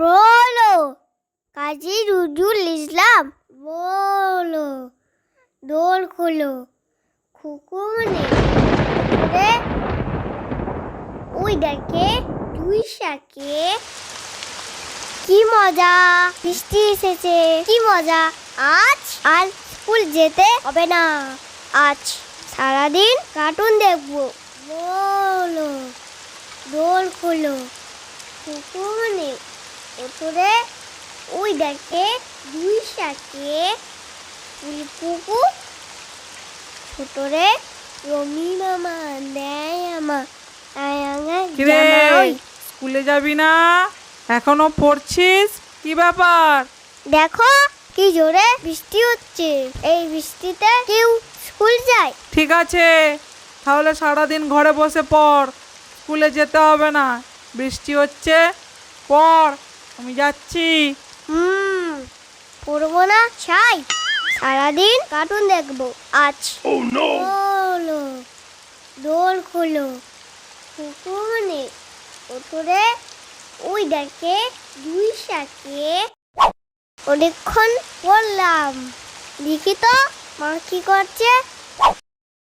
বলো। কাজী রুজুল ইসলাম, বলো। দোল খোলো, খুকুমনি ওই দেখে দুই শাকে। কি মজা, বৃষ্টি এসেছে, কি মজা। আজ আর স্কুল যেতে হবে না। আজ সারাদিন কার্টুন দেখব, বলো। দোল খোলো কুকুমনি ওপরে ওই দেখে দুই শাকে পুকু ছোটরে রমি মামা দেয় আমা কিরে স্কুলে যাবি না? এখনও পড়ছিস? কি ব্যাপার? দেখো কি জোরে বৃষ্টি হচ্ছে। এই বৃষ্টিতে কেউ স্কুল যায়? ঠিক আছে তাহলে সারাদিন ঘরে বসে পড়। স্কুলে যেতে হবে না। বৃষ্টি হচ্ছে পড়। আমি যাচ্ছি। হুম পড়ব না? চাই সারাদিন কার্টুন দেখব। আজ বলো দোল খোলো কুকুমনে ওঠরে ওই দেখে দুই শাকে অনেকক্ষণ পড়লাম। দেখি তো মা কি করছে?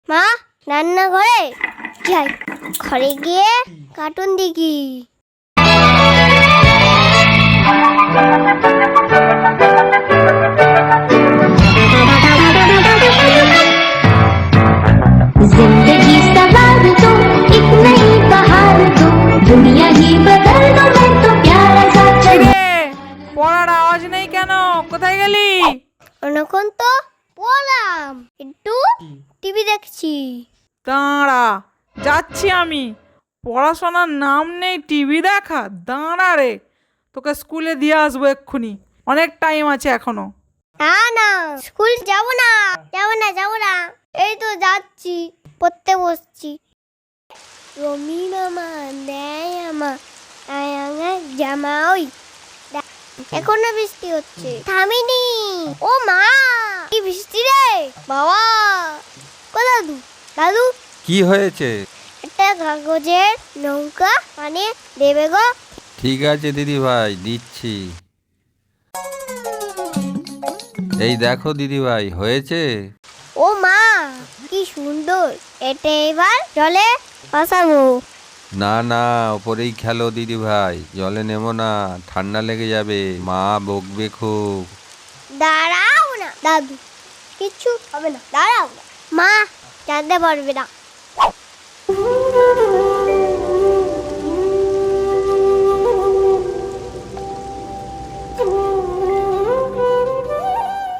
মা রান্নাঘরে? যাই ঘরে গিয়ে কার্টুন দেখি। অনেকক্ষণ তো পড়লাম একটু টিভি দেখছি। দাঁড়া যাচ্ছি আমি। পড়াশোনার নাম নেই টিভি দেখা? দাঁড়া রে তোকে স্কুলে দিয়ে আসব এক্ষুনি। অনেক টাইম আছে এখনও। না না স্কুল যাব না যাব না যাব না। এই তো যাচ্ছি পড়তে বসছি। রমি মামা দেয় আমা আয়াঙ্গা জামা ওই এখনও বৃষ্টি হচ্ছে। থামিনি। ও মা কি বৃষ্টি রে। বাবা কো দাদু? দাদু? কি হয়েছে? একটা কাগজের নৌকা মানে দেবে গো। ঠিক আছে দিদি ভাই দিচ্ছি। এই দেখো দিদি ভাই হয়েছে? ও মা কি সুন্দর। এটা এবার জলে পাসাবো না না ওপরেই খেলো দিদি ভাই। জলে নেব না ঠান্ডা লেগে যাবে মা বকবে খুব। দাঁড়াও না দাদু কিচ্ছু হবে না দাঁড়াও না। মা জানতে পারবে না।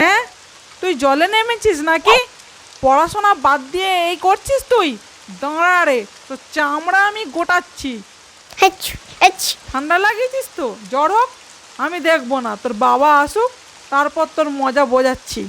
হ্যাঁ তুই জলে নেমেছিস নাকি? পড়াশোনা বাদ দিয়ে এই করছিস তুই? দাঁড়া রে তো চামড়া আমি গোটাচ্ছি। ঠান্ডা লাগিয়েছিস তো? জ্বর হোক আমি দেখব না। তোর বাবা আসুক তারপর তোর মজা বোঝাচ্ছি।